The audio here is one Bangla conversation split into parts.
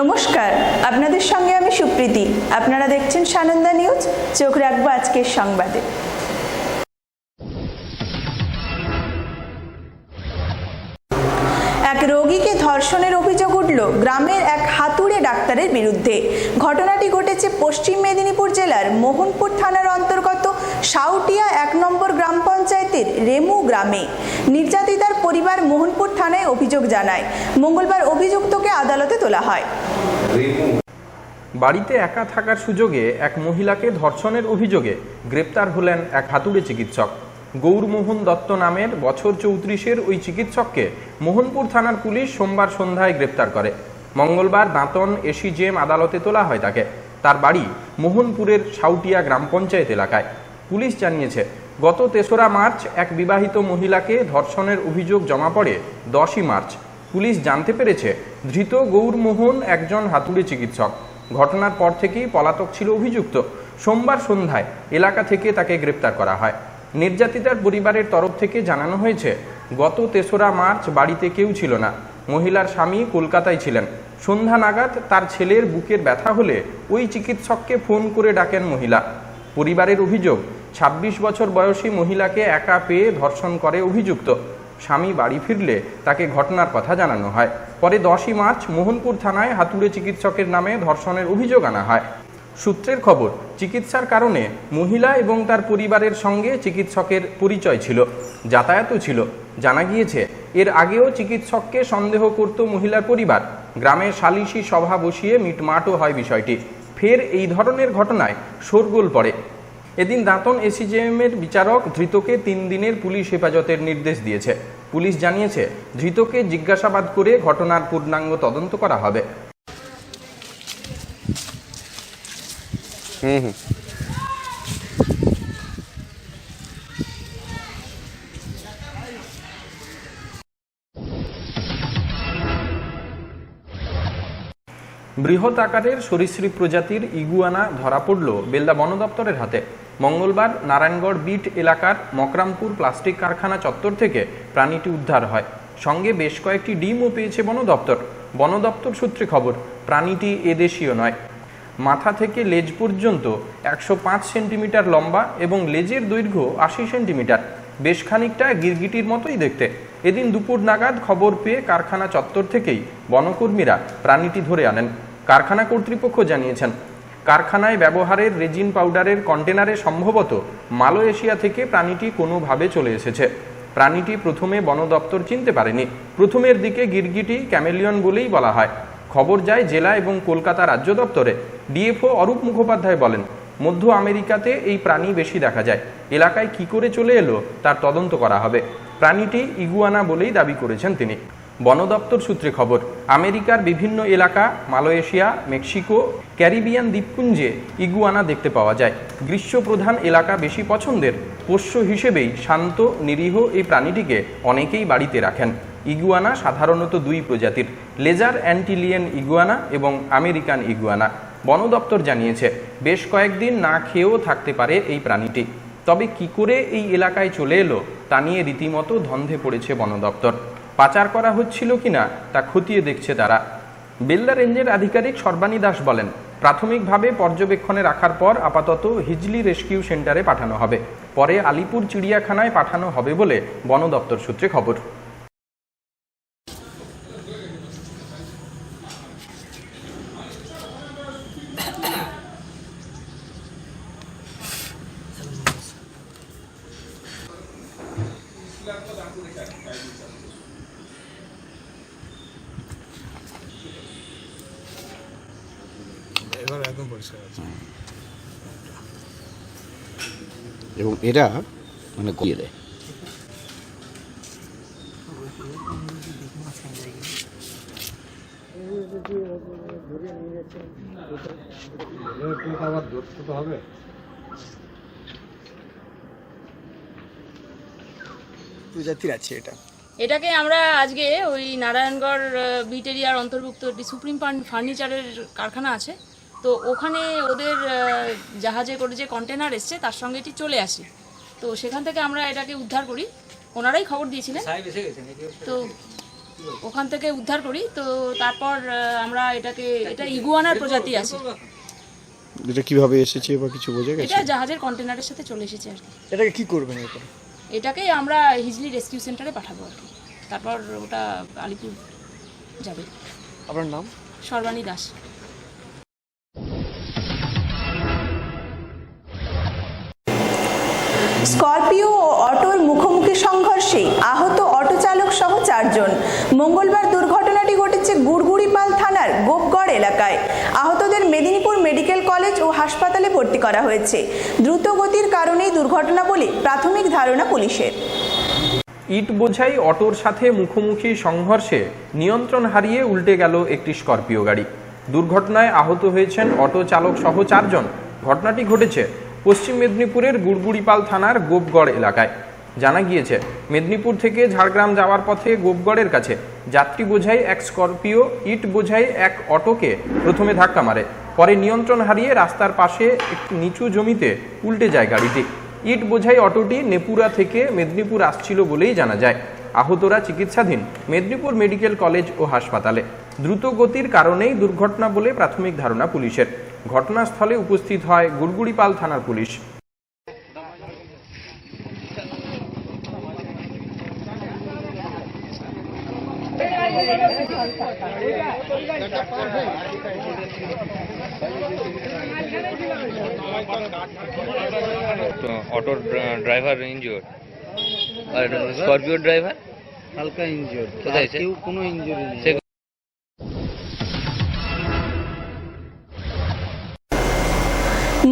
নমস্কার, আপনাদের সঙ্গে আমি সুপ্রীতি। আপনারা দেখছেন সানন্দা নিউজ, চোখ রাখব আজকের সংবাদে। এক রোগীকে ধর্ষণের অভিযোগ উঠল গ্রামের এক হাতুড়ে ডাক্তারের বিরুদ্ধে। ঘটনাটি ঘটেছে পশ্চিম মেদিনীপুর জেলার মোহনপুর থানার অন্তর্গত সাউটিয়া এক নম্বর গ্রাম পঞ্চায়েতের রেমু গ্রামে। নির্যাতিতার পরিবার মোহনপুর থানায় অভিযোগ জানায়। মঙ্গলবার অভিযুক্তকে আদালতে তোলা হয়। বাড়িতে একা থাকার সুযোগে এক মহিলাকে ধর্ষণের অভিযোগে গ্রেপ্তার হলেন এক হাতুড়ে চিকিৎসক। গৌরমোহন দত্ত নামের বছর চৌত্রিশের ওই চিকিৎসককে মোহনপুর থানার পুলিশ সোমবার সন্ধ্যায় গ্রেপ্তার করে। মঙ্গলবার দাঁতন এসিজেম আদালতে তোলা হয় তাকে। তার বাড়ি মোহনপুরের সাউটিয়া গ্রাম পঞ্চায়েত এলাকায়। পুলিশ জানিয়েছে গত তেসরা মার্চ এক বিবাহিত মহিলাকে ধর্ষণের অভিযোগ জমা পড়ে দশই মার্চ। পুলিশ জানতে পেরেছে, ধৃত গৌরমোহন একজন হাতুড়ে চিকিৎসক। ঘটনার পর থেকেই পলাতক ছিল অভিযুক্ত। সোমবার সন্ধ্যায় এলাকা থেকে তাকে গ্রেপ্তার করা হয়। নির্যাতিতার পরিবারের তরফ থেকে জানানো হয়েছে, গত তেসরা মার্চ বাড়িতে কেউ ছিল না। মহিলার স্বামী কলকাতায় ছিলেন। সন্ধ্যা নাগাদ তার ছেলের বুকের ব্যথা হলে ওই চিকিৎসককে ফোন করে ডাকেন মহিলা। পরিবারের অভিযোগ ২৬ বছর বয়সী মহিলাকে একা পেয়ে ধর্ষণ করে অভিযুক্ত। স্বামী বাড়ি ফিরলে তাকে ঘটনার কথা জানানো হয়। পরে দশই মার্চ মোহনপুর থানায় হাতুড়ে চিকিৎসকের নামে ধর্ষণের অভিযোগ আনা হয়। সূত্রের খবর, চিকিৎসার কারণে মহিলা এবং তার পরিবারের সঙ্গে চিকিৎসকের পরিচয় ছিল, যাতায়াতও ছিল। জানা গিয়েছে, এর আগেও চিকিৎসককে সন্দেহ করত মহিলার পরিবার। গ্রামে সালিশি সভা বসিয়ে মিটমাটও হয় বিষয়টি। ফের এই ধরনের ঘটনায় শোরগোল পড়ে। এদিন দাঁতন এসিজেএমের বিচারক ধৃতকে তিন দিনের পুলিশ হেফাজতের নির্দেশ দিয়েছে। পুলিশ জানিয়েছে ধৃতকে জিজ্ঞাসাবাদ করে ঘটনার পূর্ণাঙ্গ তদন্ত করা হবে। বৃহৎ আকারের সরীসৃপ প্রজাতির ইগুয়ানা ধরা পড়ল বেলদা বন দপ্তরের হাতে। মঙ্গলবার নারায়ণগড় বিট এলাকার মকরামপুর প্লাস্টিক কারখানা চত্বর থেকে প্রাণীটি উদ্ধার হয়। সঙ্গে বেশ কয়েকটি ডিমও পেয়েছে বন দপ্তর। বন দপ্তর সূত্রে খবর, প্রাণীটি এদেশীয় নয়। মাথা থেকে লেজ পর্যন্ত একশো পাঁচ সেন্টিমিটার লম্বা এবং লেজের দৈর্ঘ্য আশি সেন্টিমিটার। বেশ খানিকটা গিরগিটির মতোই দেখতে। এদিন দুপুর নাগাদ খবর পেয়ে কারখানা চত্বর থেকেই বনকর্মীরা প্রাণীটি ধরে আনেন। কারখানা কর্তৃপক্ষ জানিয়েছেন কারখানায় ব্যবহারের রেজিন পাউডারের কন্টেনারে সম্ভবত মালয়েশিয়া থেকে প্রাণীটি কোনোভাবে চলে এসেছে। প্রাণীটি প্রথমে বন দপ্তর চিনতে পারেনি। প্রথমের দিকে গিরগিটি ক্যামেলিয়ন বলেই বলা হয়। খবর যায় জেলা এবং কলকাতা রাজ্য দপ্তরে। ডিএফও অরূপ মুখোপাধ্যায় বলেন, মধ্য আমেরিকাতে এই প্রাণী বেশি দেখা যায়। এলাকায় কি করে চলে এলো তার তদন্ত করা হবে। প্রাণীটি ইগুয়ানা বলেই দাবি করেছেন তিনি। বন দপ্তর সূত্রে খবর, আমেরিকার বিভিন্ন এলাকা, মালয়েশিয়া, মেক্সিকো, ক্যারিবিয়ান দ্বীপপুঞ্জে ইগুয়ানা দেখতে পাওয়া যায়। গ্রীষ্মপ্রধান এলাকা বেশি পছন্দের, পোষ্য হিসেবেই শান্ত, নিরীহ এই প্রাণীটিকে অনেকেই বাড়িতে রাখেন। ইগুয়ানা সাধারণত দুই প্রজাতির, লেজার অ্যান্টিলিয়ান ইগুয়ানা এবং আমেরিকান ইগুয়ানা। বন দপ্তর জানিয়েছে, বেশ কয়েকদিন না খেয়েও থাকতে পারে এই প্রাণীটি। তবে কি করে এই এলাকায় চলে এলো তা নিয়ে রীতিমতো ধন্ধে পড়েছে বন দপ্তর। পাচার করা হচ্ছিল কি না তা খতিয়ে দেখছে তারা। বেল্লা রেঞ্জের আধিকারিক সর্বাণী দাস বলেন, প্রাথমিকভাবে পর্যবেক্ষণে রাখার পর আপাতত হিজলি রেস্কিউ সেন্টারে পাঠানো হবে। পরে আলিপুর চিড়িয়াখানায় পাঠানো হবে বলে বন দপ্তর সূত্রে খবর। এরা মানে গিয়ে দেয় আবার ধরতে তো হবে প্রজাতির আছে এটা। এটাকে আমরা আজকে ওই নারায়ণগড় আহ, বিট এরিয়ার অন্তর্ভুক্ত একটি সুপ্রিম ফার্নিচারের কারখানা আছে। তো ওখানে ওদের জাহাজে করে যে কন্টেনার এসছে তার সঙ্গে এটি চলে আসে। তো সেখান থেকে আমরা এটাকে উদ্ধার করি। ওনারাই খবর দিয়েছিলেন। তো ওখান থেকে উদ্ধার করি। তো তারপর আমরা এটাকে এটা ইগুয়ানার প্রজাতি আছে। এটা কীভাবে এসেছে বা কিছু বোঝা গেছে? এটা জাহাজের কন্টেনারের সাথে চলে এসেছে আর কি। এটাকে কি করবেন এরপর? এটাকে আমরা হিজলি রেস্কিউ সেন্টারে পাঠাবো আর কি। তারপর ওটা আলিপুর যাবে। আপনার নাম? সর্বাণী দাস। স্করপিও ও অটোর মুখোমুখি সংঘর্ষে আহত অটো চালক সহ চারজন। মঙ্গলবার দুর্ঘটনাটি ঘটেছে গুড়গুড়িপাল থানার গোপগড় এলাকায়। আহতদের মেদিনীপুর মেডিকেল কলেজ ও হাসপাতালে ভর্তি করা হয়েছে। দ্রুত গতির কারণেই দুর্ঘটনা বলে প্রাথমিক ধারণা পুলিশের। ইট বোঝাই অটোর সাথে মুখোমুখি সংঘর্ষে নিয়ন্ত্রণ হারিয়ে উল্টে গেল একটি স্করপিও গাড়ি। দুর্ঘটনায় আহত হয়েছেন অটো চালক সহ চারজন। ঘটনাটি ঘটেছে পশ্চিম মেদিনীপুরের গুড়গুড়িপাল থানার গোপগড় এলাকায়। জানা গিয়েছে, মেদিনীপুর থেকে ঝাড়গ্রাম যাওয়ার পথে গোপগড়ের কাছে যাত্রী বোঝাই এক স্করপিও, ইট বোঝাই এক অটোকে প্রথমে ধাক্কা মারে, পরে নিয়ন্ত্রণ হারিয়ে রাস্তার পাশে একটি নিচু জমিতে উল্টে যায় গাড়িটি। ইট বোঝাই অটোটি নেপুরা থেকে মেদিনীপুর আসছিল বলেই জানা যায়। আহতরা চিকিৎসাধীন মেদিনীপুর মেডিকেল কলেজ ও হাসপাতালে। দ্রুত গতির কারণেই দুর্ঘটনা বলে প্রাথমিক ধারণা পুলিশের। ঘটনাস্থলে উপস্থিত হয় গুড়গুড়িপাল থানার পুলিশ। তো অটোর ড্রাইভার ইনজিওর আর স্করপিও ড্রাইভার? হালকা ইনজিওর কোথায় কোনো ইনজুরি নেই।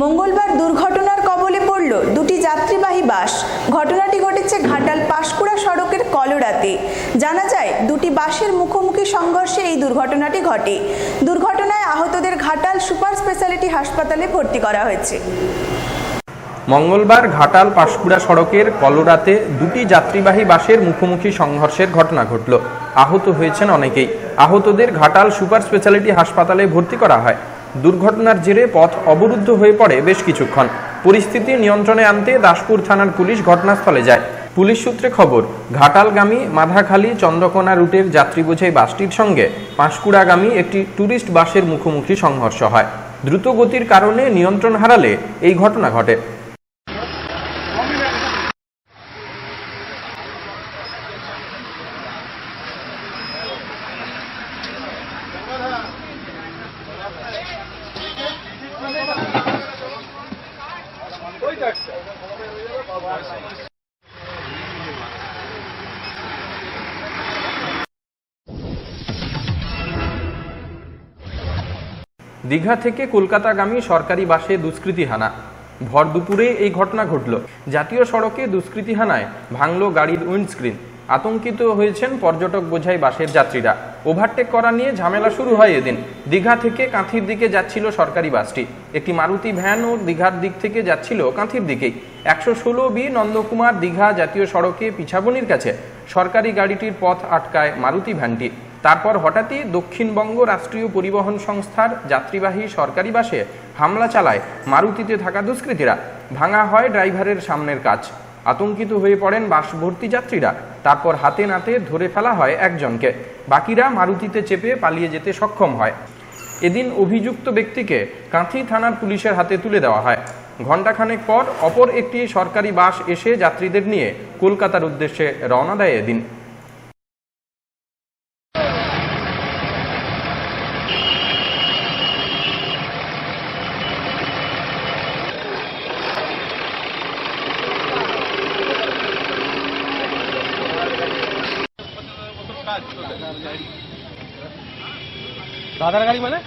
মঙ্গলবার দুর্ঘটনার কবলে পড়ল দুটি যাত্রীবাহী বাস। ঘটনাটি ঘটেছে ঘাটাল পাশকুড়া সড়কের কলোরাতে। জানা যায়, দুটি বাসের মুখোমুখি সংঘর্ষে এই দুর্ঘটনাটি ঘটে। দুর্ঘটনায় আহতদের ঘাটাল সুপার স্পেশালিটি হাসপাতালে ভর্তি করা হয়েছে। মঙ্গলবার ঘাটাল পাশকুড়া সড়কের কলোরাতে দুটি যাত্রীবাহী বাসের মুখোমুখি সংঘর্ষের ঘটনা ঘটল। আহত হয়েছেন অনেকেই। আহতদের ঘাটাল সুপার স্পেশালিটি হাসপাতালে ভর্তি করা হয়। দুর্ঘটনার জেরে পথ অবরুদ্ধ হয়ে পড়ে বেশ কিছুক্ষণ। পরিস্থিতি নিয়ন্ত্রণে আনতে দাসপুর থানার পুলিশ ঘটনাস্থলে যায়। পুলিশ সূত্রে খবর, ঘাটালগামী মাধাখালী চন্দ্রকোনা রুটের যাত্রী বোঝাই বাসটির সঙ্গে পাঁশকুড়াগামী একটি ট্যুরিস্ট বাসের মুখোমুখি সংঘর্ষ হয়। দ্রুত গতির কারণে নিয়ন্ত্রণ হারালে এই ঘটনা ঘটে। দীঘা থেকে কলকাতাগামী সরকারি বাসে দুষ্কৃতী হানা ভর দুপুরে এই ঘটনা ঘটল। জাতীয় সড়কে দুষ্কৃতী হানায় ভাঙল গাড়ির উইন্ডস্ক্রিন। আতঙ্কিত হয়েছেন পর্যটক বোঝাই বাসের যাত্রীরা। ওভারটেক করা নিয়ে ঝামেলা শুরু হয় এদিন। দীঘা থেকে কাঁথির দিকে যাচ্ছিল সরকারি বাসটি। একটি মারুতি ভ্যান ও দীঘার দিক থেকে যাচ্ছিল কাঁথির দিকেই। একশো ষোলো বি নন্দকুমার দীঘা জাতীয় সড়কে পিছাবনির কাছে। সরকারি গাড়িটির পথ আটকায় মারুতি ভ্যানটি। তারপর হঠাৎই দক্ষিণবঙ্গ রাষ্ট্রীয় পরিবহন সংস্থার যাত্রীবাহী সরকারি বাসে হামলা চালায় মারুতিতে থাকা দুষ্কৃতীরা। ভাঙা হয় ড্রাইভারের সামনের কাজ। আতঙ্কিত হয়ে পড়েন বাস ভর্তি যাত্রীরা। তারপর হাতে নাতে ধরে ফেলা হয় একজনকে। বাকিরা মারুতিতে চেপে পালিয়ে যেতে সক্ষম হয়। এদিন অভিযুক্ত ব্যক্তিকে কাঁথি থানার পুলিশের হাতে তুলে দেওয়া হয়। ঘণ্টাখানেক পর অপর একটি সরকারি বাস এসে যাত্রীদের নিয়ে কলকাতার উদ্দেশ্যে রওনা দেয় এদিন। দাদার গাড়ি মানে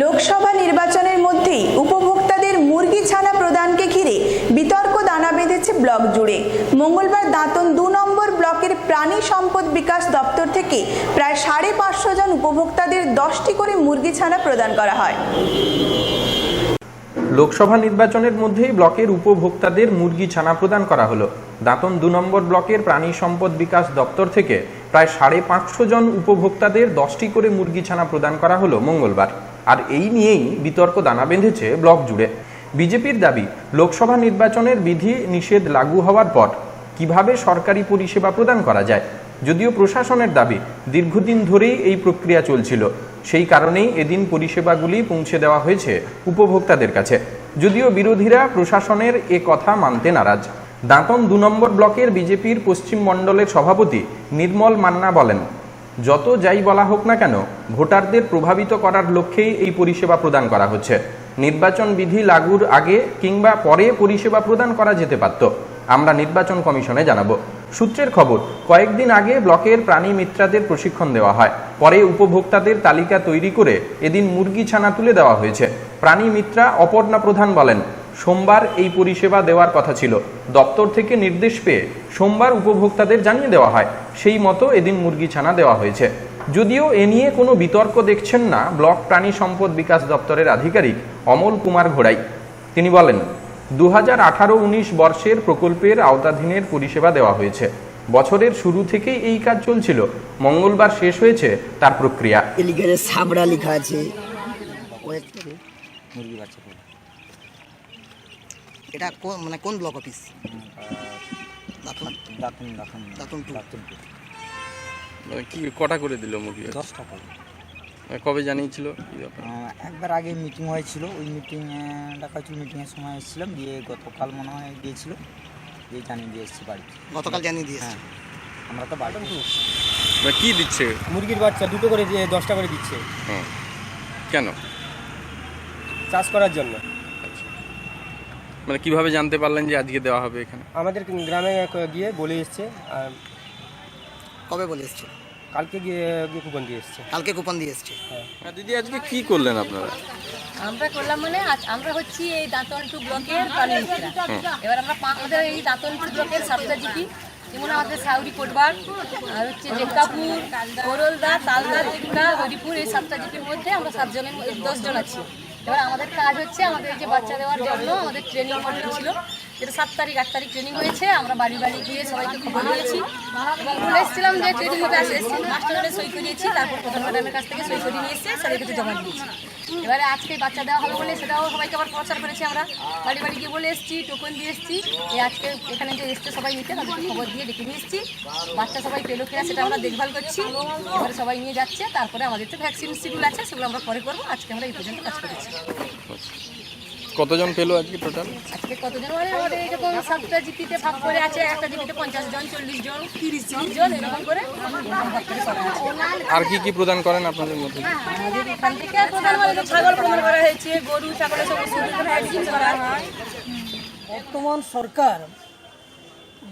লোকসভা নির্বাচনের মধ্যেই উপভোক্তাদের মুরগি ছানা প্রদানকে ঘিরে বিতর্ক দানা বেঁধেছে ব্লক জুড়ে। মঙ্গলবার দাঁতন দু নম্বর ব্লকের প্রাণী সম্পদ বিকাশ দপ্তর থেকে প্রায় সাড়ে পাঁচশো জন উপভোক্তাদের দশটি করে মুরগি ছানা প্রদান করা হয়। লোকসভা নির্বাচনের মধ্যেই ব্লকের উপভোক্তাদের মুরগি ছানা প্রদান করা হলো। দাঁতন দু নম্বর ব্লকের প্রাণী সম্পদ বিকাশ দপ্তর থেকে প্রায় সাড়ে পাঁচশো জন উপভোক্তাদের দশটি করে মুরগি ছানা প্রদান করা হলো মঙ্গলবার। আর এই নিয়েই বিতর্ক দানা বেঁধেছে ব্লক জুড়ে। বিজেপির দাবি, লোকসভা নির্বাচনের বিধি নিষেধ লাগু হওয়ার পর কীভাবে সরকারি পরিষেবা প্রদান করা যায়? যদিও প্রশাসনের দাবি, দীর্ঘদিন ধরেই এই প্রক্রিয়া চলছিল। সেই কারণেই এদিন পরিষেবাগুলি পৌঁছে দেওয়া হয়েছে উপভোক্তাদের কাছে। যদিও বিরোধীরা প্রশাসনের এ কথা মানতে নারাজ। দাঁতন দু নম্বর ব্লকের বিজেপির পশ্চিম মণ্ডলের সভাপতি নির্মল মান্না বলেন, যত যাই বলা হোক না কেন, ভোটারদের প্রভাবিত করার লক্ষ্যেই এই পরিষেবা প্রদান করা হচ্ছে। নির্বাচন বিধি লাগুর আগে কিংবা পরে পরিষেবা প্রদান করা যেতে পারত। আমরা নির্বাচন কমিশনে জানাব। সূত্রের খবর, কয়েকদিন আগে ব্লকের প্রাণী মিত্রাদের প্রশিক্ষণ দেওয়া হয়। পরে উপভোক্তাদের তালিকা তৈরি করে এদিন মুরগি ছানা তুলে দেওয়া হয়েছে। প্রাণী মিত্রা অপর্ণা প্রধান বলেন, সোমবার এই পরিষেবা দেওয়ার কথা ছিল। দপ্তর থেকে নির্দেশ পেয়ে সোমবার উপভোক্তাদের জানিয়ে দেওয়া হয়, সেই মতো এদিন মুরগি ছানা দেওয়া হয়েছে। যদিও এ নিয়ে কোনো বিতর্ক দেখছেন না ব্লক প্রাণী সম্পদ বিকাশ দপ্তরের আধিকারিক অমল কুমার ঘোড়াই। তিনি বলেন দু হাজার আঠারো উনিশ বর্ষের প্রকল্পের আওতাধীনের পরিষেবা দেওয়া হয়েছে। বছরের শুরু থেকেই এই কাজ চলছিল। মঙ্গলবার শেষ হয়েছে তার প্রক্রিয়া। এলিগেটের সাবড়া লেখা আছে। মুরগি বাচ্চা এটা কোন মানে কোন block office Dantan Dantan Dantan Dantan two. Dantan two. কি কটা করে দিল মুরগি দশটা করে। কবে জানিয়েছিল? কি ব্যাপার? একবার আগে মিটিং হয়েছিল। ওই মিটিংয়ে ডাকা হয়েছিল মিটিংয়ের সময় এসেছিলাম। দিয়ে গতকাল মনে হয় গিয়েছিল। দিয়ে জানিয়ে দিয়ে এসেছি বাড়ি গতকাল জানিয়ে দিয়ে হ্যাঁ। আমরা তো বাড়ি কি দিচ্ছে? মুরগির বাচ্চা দুটো করে দিয়ে দশটা করে দিচ্ছে। কেন? চাষ করার জন্য। মানে কীভাবে জানতে পারলেন যে আজকে দেওয়া হবে এখানে? আমাদের গ্রামে গিয়ে বলে এসছে আর কবে বলে এসছে কালকে গিয়ে গিয়ে কুপন দিয়ে এসছে। কালকে কুপন দিয়ে এসছে। দিদি আজকে কি করলেন আপনারা? আমরা করলাম মানে আজ- আমরা হচ্ছি এই দাঁতন টু ব্লকের এবার আমরা আমাদের এই দাঁতন টু ব্লকের সাতটা জিপি। যেমন আমাদের সাউরি কোটবার আর হচ্ছে জেক্কাপুর করলদা তালদা ত্রিপুরা হরিপুর এই সাতটা জিপির মধ্যে আমরা সাতজনের মধ্যে দশজন আছি। এবার আমাদের কাজ হচ্ছে আমাদের এই যে বাচ্চা দেওয়ার জন্য আমাদের ট্রেনিং মডেল ছিল যেটা সাত তারিখ, আট তারিখ ট্রেনিং হয়েছে, আমরা বাড়ি বাড়ি গিয়ে সবাইকে খবর এবং বলে এসেছিলাম যে ট্রেনিং হবে আসে মাস্টারে সই করিয়েছি তারপর প্রধান ম্যাডামের কাছ থেকে সই করিয়ে নিয়ে এসে স্যারের কাছে জমা দিয়েছি। এবারে আজকে বাচ্চা দেওয়া হবে বলে সেটাও সবাইকে আবার প্রচার করেছি আমরা। বাড়ি বাড়ি গিয়ে বলে এসেছি টোকন দিয়ে এসেছি। এই আজকে এখানে যে এসছে সবাই নিতে তাদেরকে খবর দিয়ে ডেকে নিয়ে এসেছি। বাচ্চা সবাই পেল কিনা সেটা আমরা দেখভাল করছি। এবারে সবাই নিয়ে যাচ্ছে, তারপরে আমাদের তো ভ্যাকসিন শিডিউল আছে, সেগুলো আমরা পরে করব। আজকে আমরা এই পর্যন্ত কাজ করেছি। কতজন পেল আজকে টোটাল আজকে কতজন? মানে আমাদের এইরকম সাতটা জিপিতে ভাগ করে আছে একটা জিপিতে পঞ্চাশ জন চল্লিশ জন তিরিশ জন এরকম করে। আর কি কি প্রদান করেন আপনাদের মধ্যে? আমাদের এখান থেকে প্রধান মানে ছাগল প্রদান করা হয়েছে গরু ছাগলের সব ভ্যাকসিন করা হয়। বর্তমান সরকার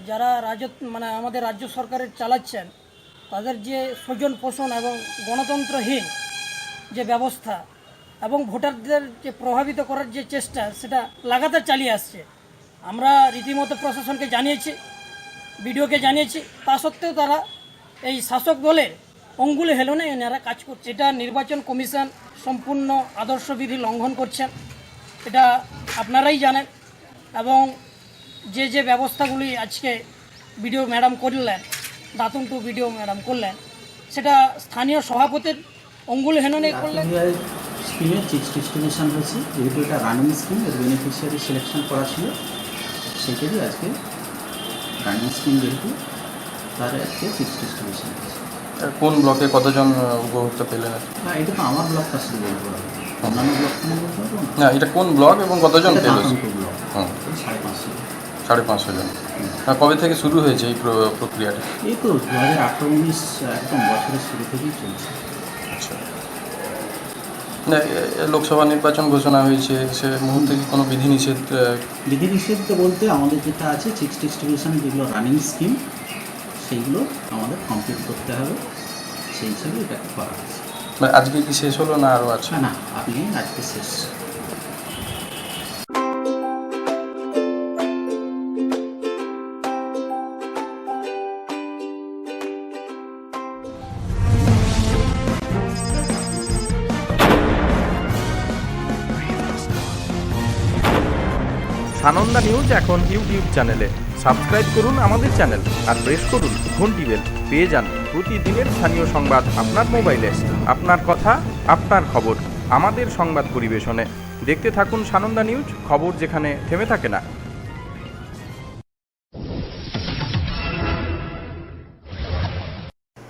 যারা রাজ্য মানে আমাদের রাজ্য সরকারের চালাচ্ছেন তাদের যে স্বজন পোষণ এবং গণতন্ত্রহীন যে ব্যবস্থা এবং ভোটারদের যে প্রভাবিত করার যে চেষ্টা, সেটা লাগাতার চালিয়ে আসছে। আমরা রীতিমতো প্রশাসনকে জানিয়েছি, বিডিওকে জানিয়েছি। তা সত্ত্বেও তারা এই শাসক দলের অঙ্গুলে হেলনে এনারা কাজ করছে। এটা নির্বাচন কমিশন সম্পূর্ণ আদর্শবিধি লঙ্ঘন করছেন, এটা আপনারাই জানেন। এবং যে যে ব্যবস্থাগুলি আজকে বিডিও ম্যাডাম করলেন, দাতুন টু বিডিও ম্যাডাম করলেন, সেটা স্থানীয় সভাপতির অঙ্গুল হেননে করলেন। স্কিমের চিক্স ডিস্ট্রিবিউশন হয়েছে। যেহেতু এটা রানিং স্কিম এর বেনিফিশিয়ারি সিলেকশন করা ছিল। সেটারই আজকে রানিং স্কিম যেহেতু তার আজকে চিক্স ডিস্ট্রিবিউশন হয়েছে। কোন ব্লকে কতজন উপভোক্তা পেলেন? না এটা তো আমার ব্লকটা শুধু বলতে পারব অন্যান্য ব্লক কোনো বলতে পারব না এটা কোন ব্লক এবং কতজন পেল ব্লক সাড়ে পাঁচশো। সাড়ে পাঁচশো জন। কবে থেকে শুরু হয়েছে এই প্রক্রিয়াটা? এই তো দু হাজার আঠারো উনিশ একদম বছরের শুরু থেকেই চলছে। লোকসভা নির্বাচন ঘোষণা হয়েছে সে মুহূর্তে কি কোনো বিধিনিষেধ বিধিনিষেধ বলতে আমাদের যেটা আছে সিক্স ডিস্ট্রিবিউশন যেগুলো রানিং স্কিম সেইগুলো আমাদের কমপ্লিট করতে হবে। সেই হিসাবে এটা করা হয়েছে। আজকে কি শেষ হলো না আরও আছে? না আপনি আজকে শেষ। সানন্দা নিউজ এখন ইউটিউব চ্যানেলে। সাবস্ক্রাইব করুন আমাদের চ্যানেল আর প্রেস করুন ঘন্টি বেল। পেয়ে যান প্রতিদিনের স্থানীয় সংবাদ আপনার মোবাইলে। আপনার কথা, আপনার খবর, আমাদের সংবাদ পরিবেশনে। দেখতে থাকুন সানন্দা নিউজ, খবর যেখানে থেমে থাকে না।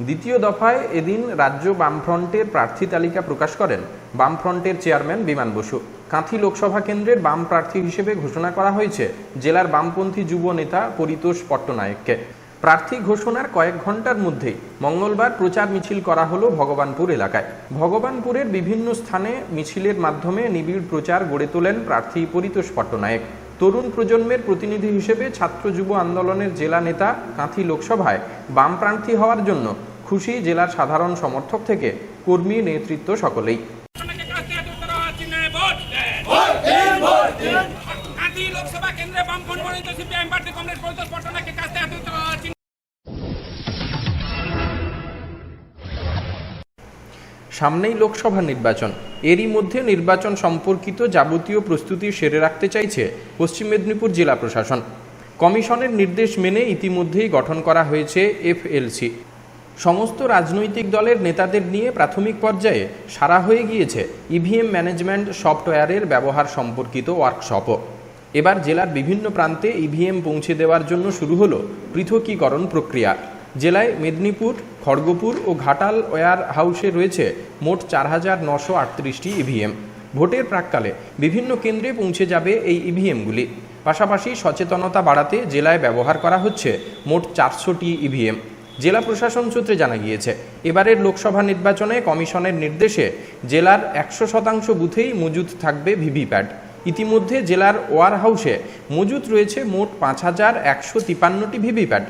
দ্বিতীয় দফায় এদিন রাজ্য বামফ্রন্টের প্রার্থী তালিকা প্রকাশ করেন বামফ্রন্টের চেয়ারম্যান বিমান বসু। কাঁথি লোকসভা কেন্দ্রের বাম প্রার্থী হিসেবে ঘোষণা করা হয়েছে জেলার বামপন্থী যুব নেতা পরিতোষ পট্টনায়ককে। প্রার্থী ঘোষণার কয়েক ঘণ্টার মধ্যেই মঙ্গলবার প্রচার মিছিল করা হলো ভগবানপুর এলাকায়। ভগবানপুরের বিভিন্ন স্থানে মিছিলের মাধ্যমে নিবিড় প্রচার গড়ে তোলেন প্রার্থী পরিতোষ পট্টনায়ক। তরুণ প্রজন্মের প্রতিনিধি হিসেবে ছাত্র যুব আন্দোলনের জেলা নেতা কাঁথি লোকসভায় বাম প্রার্থী হওয়ার জন্য খুশি জেলার সাধারণ সমর্থক থেকে কর্মী নেতৃত্ব সকলেই। সামনেই লোকসভা নির্বাচন। এরই মধ্যে নির্বাচন সম্পর্কিত যাবতীয় প্রস্তুতি সেরে রাখতে চাইছে পশ্চিম মেদিনীপুর জেলা প্রশাসন। কমিশনের নির্দেশ মেনে ইতিমধ্যেই গঠন করা হয়েছে এফএলসি। সমস্ত রাজনৈতিক দলের নেতাদের নিয়ে প্রাথমিক পর্যায়ে সারা হয়ে গিয়েছে ইভিএম ম্যানেজমেন্ট সফটওয়্যারের ব্যবহার সম্পর্কিত ওয়ার্কশপও। এবার জেলার বিভিন্ন প্রান্তে ইভিএম পৌঁছে দেওয়ার জন্য শুরু হলো পৃথকীকরণ প্রক্রিয়া। জেলায় মেদিনীপুর, খড়গপুর ও ঘাটাল ওয়্যার হাউসে রয়েছে মোট চার হাজার নশো আটত্রিশটি ইভিএম ভোটের প্রাককালে বিভিন্ন কেন্দ্রে পৌঁছে যাবে এই ইভিএমগুলি পাশাপাশি সচেতনতা বাড়াতে জেলায় ব্যবহার করা হচ্ছে মোট চারশোটি ইভিএম জেলা প্রশাসন সূত্রে জানা গিয়েছে, এবারের লোকসভা নির্বাচনে কমিশনের নির্দেশে জেলার একশো শতাংশ বুথেই মজুদ থাকবে ভিভিপ্যাট। ইতিমধ্যে জেলার ওয়ার হাউসে মজুত রয়েছে মোট পাঁচ হাজার একশো তিপান্নটি ভিভিপ্যাট।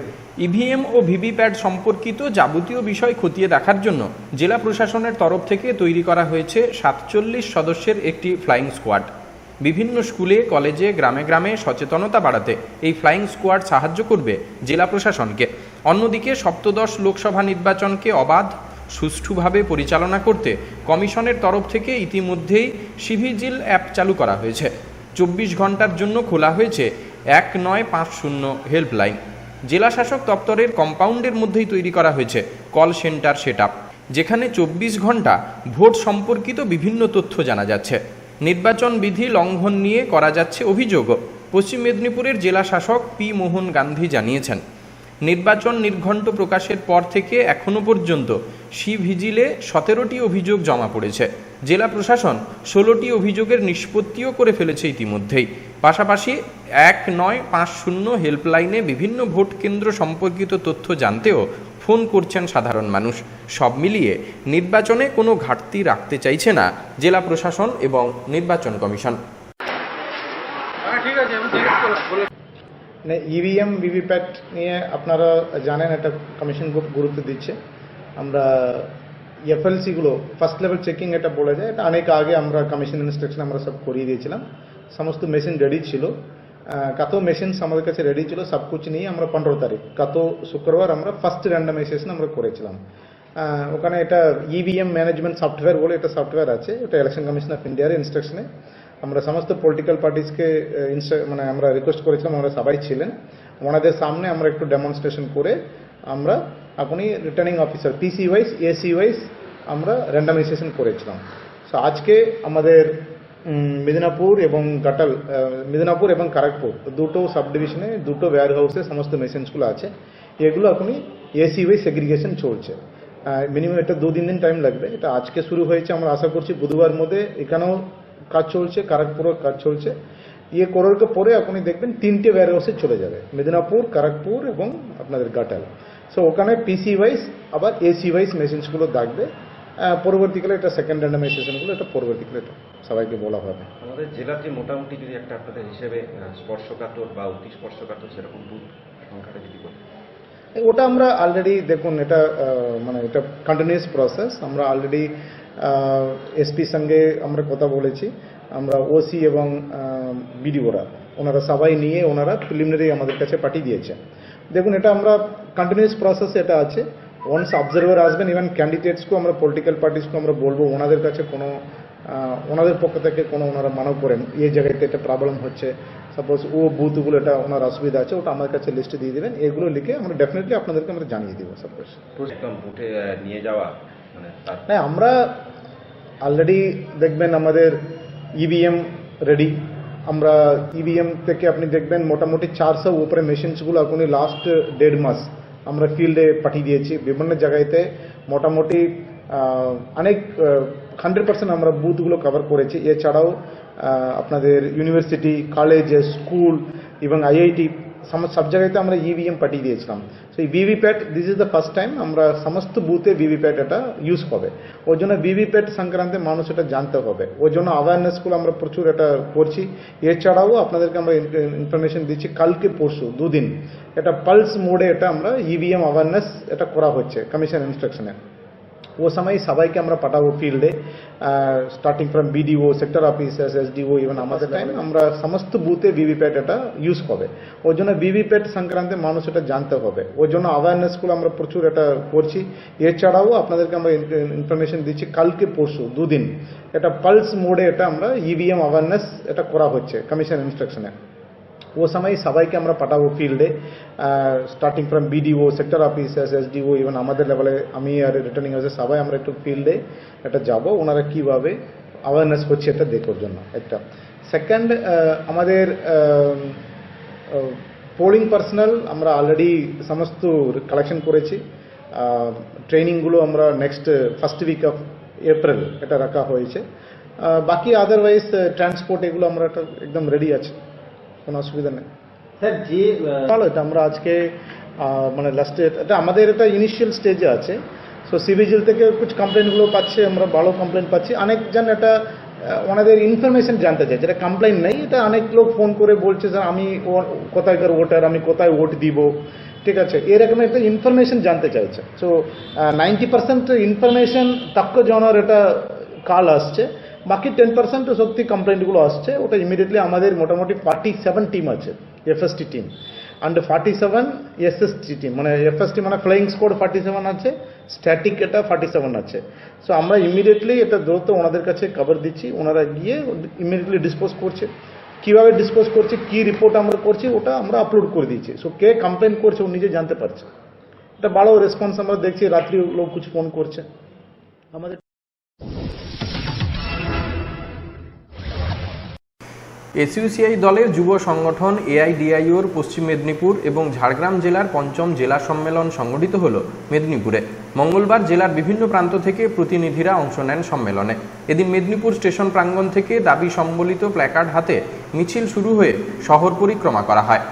ইভিএম ও ভিভিপ্যাট সম্পর্কিত যাবতীয় বিষয় খতিয়ে দেখার জন্য জেলা প্রশাসনের তরফ থেকে তৈরি করা হয়েছে সাতচল্লিশ সদস্যের একটি ফ্লাইং স্কোয়াড। বিভিন্ন স্কুলে, কলেজে, গ্রামে গ্রামে সচেতনতা বাড়াতে এই ফ্লাইং স্কোয়াড সাহায্য করবে জেলা প্রশাসনকে। অন্যদিকে সপ্তদশ লোকসভা নির্বাচনকে অবাধ, সুষ্ঠুভাবে পরিচালনা করতে কমিশনের তরফ থেকে ইতিমধ্যেই সিভিজিল অ্যাপ চালু করা হয়েছে। চব্বিশ ঘণ্টার জন্য খোলা হয়েছে এক নয় পাঁচ শূন্য হেল্পলাইন। জেলা শাসক দপ্তরের কম্পাউন্ডের মধ্যেই তৈরি করা হয়েছে কল সেন্টার সেট যেখানে চব্বিশ ঘণ্টা ভোট সম্পর্কিত বিভিন্ন তথ্য জানা যাচ্ছে। নির্বাচন বিধি লঙ্ঘন নিয়ে করা যাচ্ছে অভিযোগও পশ্চিম মেদিনীপুরের জেলা শাসক পি মোহন গান্ধী জানিয়েছেন, নির্বাচন নির্ঘণ্ট প্রকাশের পর থেকে এখনও পর্যন্ত সি ভিজিলে সতেরোটি অভিযোগ জমা পড়েছে। জেলা প্রশাসন ষোলোটি অভিযোগের নিষ্পত্তিও করে ফেলেছে ইতিমধ্যেই। পাশাপাশি এক নয় পাঁচ শূন্য হেল্পলাইনে বিভিন্ন ভোট কেন্দ্র সম্পর্কিত তথ্য জানতেও ফোন করছেন সাধারণ মানুষ। সব মিলিয়ে নির্বাচনে কোনো ঘাটতি রাখতে চাইছে না জেলা প্রশাসন এবং নির্বাচন কমিশন। মানে ইভিএম ভিভিপ্যাট নিয়ে আপনারা জানেন একটা কমিশন খুব গুরুত্ব দিচ্ছে। আমরা এফএলসিগুলো ফার্স্ট লেভেল চেকিং এটা বলা যায় এটা অনেক আগে আমরা কমিশন ইনস্ট্রাকশন আমরা সব করিয়ে দিয়েছিলাম। সমস্ত মেশিন রেডি ছিল। কত মেশিনস আমাদের কাছে রেডি ছিল, সব কিছু নিয়ে আমরা পনেরো তারিখ। কত শুক্রবার আমরা ফার্স্ট র্যান্ডামাইজেশন আমরা করেছিলাম। ওখানে এটা ইভিএম ম্যানেজমেন্ট সফটওয়্যার বলে একটা সফটওয়্যার আছে ওটা ইলেকশন কমিশন অফ ইন্ডিয়ার ইনস্ট্রাকশনে আমরা সমস্ত পলিটিক্যাল পার্টিসকে মানে আমরা রিকোয়েস্ট করেছিলাম আমরা সবাই ছিলেন। ওনাদের সামনে আমরা একটু ডেমনস্ট্রেশন করে আমরা আপনি returning officer PC wise AC wise আমরা র্যান্ডামাইজেশন করেছিলাম। সো আজকে আমাদের মেদিনীপুর এবং আহ, মেদিনীপুর এবং খড়গপুর দুটো সাব ডিভিশনে দুটো ওয়্যার হাউসে সমস্ত মেশিনসগুলো আছে। এগুলো এখনই এসি ওয়াইজ সেগ্রিগেশন চলছে। মিনিমাম এটা দু তিন দিন টাইম লাগবে। এটা আজকে শুরু হয়েছে আমরা আশা করছি বুধবার মধ্যে এখানেও কাজ চলছে খড়গপুরেও কাজ চলছে। ইয়ে করার পরে আপনি দেখবেন তিনটে ওয়্যার হাউসে চলে যাবে মেদিনীপুর খড়গপুর এবং আপনাদের গাটাল সো ওখানে পিসি ওয়াইজ আবার এসি ওয়াইজ মেশিনসগুলো থাকবে। পরবর্তীকালে এটা সেকেন্ড র্যান্ডামাইজেশনগুলো এটা পরবর্তীকালে এটা সবাইকে বলা হবে। আমাদের জেলার যে মোটামুটি যদি একটা আপনাদের হিসেবে স্পর্শকাতর বা অতি স্পর্শকাতর সেরকম বুথ সংখ্যাটা যদি বলেন ওটা আমরা অলরেডি দেখুন এটা মানে এটা কন্টিনিউয়াস প্রসেস আমরা অলরেডি এসপির সঙ্গে আমরা কথা বলেছি। আমরা ওসি এবং বিডিওরা ওনারা সবাই নিয়ে ওনারা প্রিলিমিনারি আমাদের কাছে পাঠিয়ে দিয়েছে। দেখুন এটা আমরা কন্টিনিউয়াস প্রসেস এটা আছে। ওয়ান্স অবজারভার আসবেন ইভেন ক্যান্ডিডেটসকেও আমরা পলিটিক্যাল পার্টিসকেও আমরা বলব ওনাদের কাছে কোনো ওনাদের পক্ষ থেকে কোনো ওনারা মানব করেন। এই জায়গাতে একটা প্রবলেম হচ্ছে। সাপোজ ও বুথগুলো এটা ওনার অসুবিধা আছে ওটা আমার কাছে লিস্টে দিয়ে দেবেন। এগুলো লিখে আমরা ডেফিনেটলি আপনাদেরকে আমরা জানিয়ে দিব সাপোজ বুথে নিয়ে যাওয়া মানে না আমরা অলরেডি দেখবেন আমাদের ইভিএম রেডি আমরা ইভিএম থেকে আপনি দেখবেন মোটামুটি চারশো উপরে মেশিনসগুলো এখনই লাস্ট দেড় মাস আমরা ফিল্ডে পাঠিয়ে দিয়েছি। বিভিন্ন জায়গাতে মোটামুটি অনেক হান্ড্রেড পার্সেন্ট আমরা বুথগুলো কভার করেছি। এছাড়াও আপনাদের ইউনিভার্সিটি কলেজ স্কুল এবং আইআইটি সমস্ত সব জায়গাতে আমরা ইভিএম পাঠিয়ে দিয়েছিলাম। সেই VVPAT this is the first time আমরা সমস্ত বুথে ভিভিপ্যাট এটা ইউজ হবে। ওই জন্য ভিভিপ্যাট সংক্রান্তে মানুষ এটা জানতে হবে। ওই জন্য অ্যাওয়ারনেসগুলো আমরা প্রচুর এটা করছি। এছাড়াও আপনাদেরকে আমরা ইনফরমেশন দিচ্ছি, কালকে পরশু, দুদিন। এটা পালস মোডে এটা আমরা ইভিএম অ্যাওয়ারনেস এটা করা হচ্ছে কমিশন ইনস্ট্রাকশনে ও সময় সবাইকে আমরা পাঠাবো ফিল্ডে starting from BDO sector officers SDO even আমাদের টাইম আমরা সমস্ত বুথে ভিভিপ্যাট এটা ইউজ হবে ওই জন্য ভিভিপ্যাট সংক্রান্তে মানুষ এটা জানতে হবে ওই জন্য অ্যাওয়ারনেসগুলো আমরা প্রচুর এটা করছি এছাড়াও আপনাদেরকে আমরা ইনফরমেশন দিচ্ছি কালকে পরশু দুদিন এটা পালস মোডে এটা আমরা ইভিএম অ্যাওয়ারনেস এটা করা হচ্ছে কমিশন ইনস্ট্রাকশনে ও সময় সবাইকে আমরা পাঠাবো ফিল্ডে starting from BDO sector officers SDO even আমাদের লেভেলে আমি আর রিটার্নিং অফিসার সবাই আমরা একটু ফিল্ডে একটা যাব ওনারা কীভাবে অ্যাওয়ারনেস হচ্ছে এটা দেখার জন্য একটা সেকেন্ড আমাদের পোলিং পার্সোনাল আমরা অলরেডি সমস্ত কালেকশন করেছি ট্রেনিংগুলো আমরা next first week of April এটা রাখা হয়েছে বাকি আদারওয়াইজ ট্রান্সপোর্ট এগুলো আমরা একদম রেডি আছে কোনো অসুবিধা নেই। স্যার যে ভালো এটা আমরা আজকে মানে লাস্টে এটা আমাদের এটা ইনিশিয়াল স্টেজে আছে। সো সিভিজিল থেকে কিছু কমপ্লেনগুলো পাচ্ছে আমরা ভালো কমপ্লেন পাচ্ছি। অনেকজন এটা ওনাদের ইনফরমেশন জানতে চাই যেটা কমপ্লেন নেই এটা অনেক লোক ফোন করে বলছে স্যার আমি কোথায়কার ভোটার আমি কোথায় ভোট দিব? ঠিক আছে? এরকম একটা ইনফরমেশন জানতে চাইছে। সো নাইনটি পার্সেন্ট ইনফরমেশন তক্ক জনের এটা কাল আসছে। বাকি টেন পার্সেন্ট সত্যি কমপ্লেন্টগুলো আসছে, ওটা ইমিডিয়েটলি আমাদের মোটামুটি ফর্টি সেভেন টিম আছে FST team and forty seven SST team মানে এফএসটি মানে ফ্লাইং স্কোয়াড ফর্টি সেভেন আছে স্ট্যাটিক এটা ফর্টি সেভেন আছে. সো আমরা ইমিডিয়েটলি এটা দ্রুত ওনাদের কাছে কভার দিচ্ছি, ওনারা গিয়ে ইমিডিয়েটলি ডিসপোজ করছে। কীভাবে ডিসপোজ করছে, কি রিপোর্ট আমরা করছি, ওটা আমরা আপলোড করে দিচ্ছি সো কে কমপ্লেন করছে, ও নিজে জানতে পারছে। এটা ভালো রেসপন্স আমরা দেখছি রাত্রি লোক কিছু ফোন করছে। আমাদের এসইউসিআই দলের যুব সংগঠন এআইডিআইওর পশ্চিম মেদিনীপুর এবং ঝাড়গ্রাম জেলার পঞ্চম জেলা সম্মেলন সংগঠিত হল মেদিনীপুরে। মঙ্গলবার জেলার বিভিন্ন প্রান্ত থেকে প্রতিনিধিরা অংশ নেন সম্মেলনে। এদিন মেদিনীপুর স্টেশন প্রাঙ্গণ থেকে দাবি সম্বলিত প্ল্যাকার্ড হাতে মিছিল শুরু হয়ে শহর পরিক্রমা করা হয়।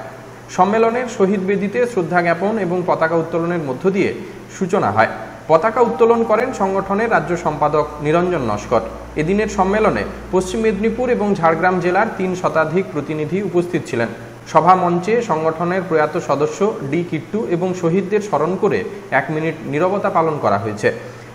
সম্মেলনের শহীদ বেদিতে শ্রদ্ধা জ্ঞাপন এবং পতাকা উত্তোলনের মধ্য দিয়ে সূচনা হয়। পতাকা উত্তোলন করেন সংগঠনের রাজ্য সম্পাদক নিরঞ্জন নস্কর। এদিনের সম্মেলনে পশ্চিম মেদিনীপুর এবং ঝাড়গ্রাম জেলার তিন শতাধিক প্রতিনিধি উপস্থিত ছিলেন। সভা মঞ্চে সংগঠনের প্রয়াত সদস্য ডি কিট্টু এবং শহীদদের স্মরণ করে এক মিনিট নীরবতা পালন করা হয়েছে।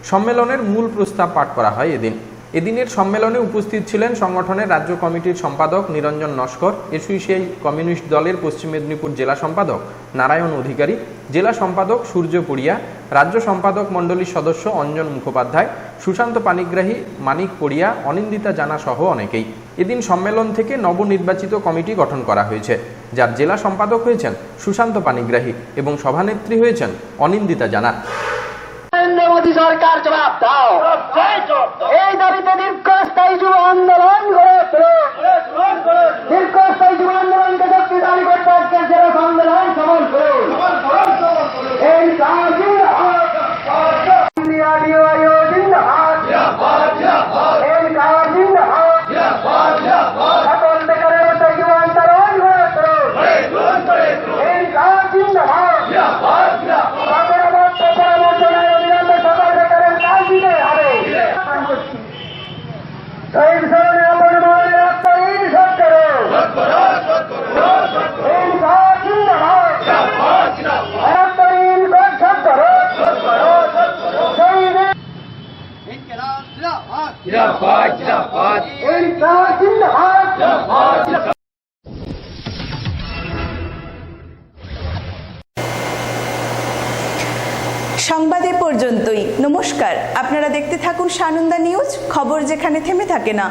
সম্মেলনের মূল প্রস্তাব পাঠ করা হয় এদিন। এদিনের সম্মেলনে উপস্থিত ছিলেন সংগঠনের রাজ্য কমিটির সম্পাদক নিরঞ্জন নস্কর এসইউসিআই কমিউনিস্ট দলের পশ্চিম মেদিনীপুর জেলা সম্পাদক নারায়ণ অধিকারী, জেলা সম্পাদক সূর্য পড়িয়া রাজ্য সম্পাদক মণ্ডলীর সদস্য অঞ্জন মুখোপাধ্যায়, সুশান্ত পানিগ্রাহী, মানিক পড়িয়া, অনিন্দিতা জানা সহ অনেকেই। এদিন সম্মেলন থেকে নবনির্বাচিত কমিটি গঠন করা হয়েছে। যার জেলা সম্পাদক হয়েছেন সুশান্ত পানিগ্রাহী এবং সভানেত্রী হয়েছেন অনিন্দিতা জানা। নরেন্দ্র মোদী সরকার জবাব দাও এই দাবিতে দীর্ঘস্থায়ী যুব আন্দোলন গড়ে তোলো দীর্ঘস্থায়ী যুব আন্দোলনকে শক্তিশালী করতে আজকের জেলা সম্মেলন সফল করুন এই জিন্দাবাদ। যেখানে থেমে থাকে না।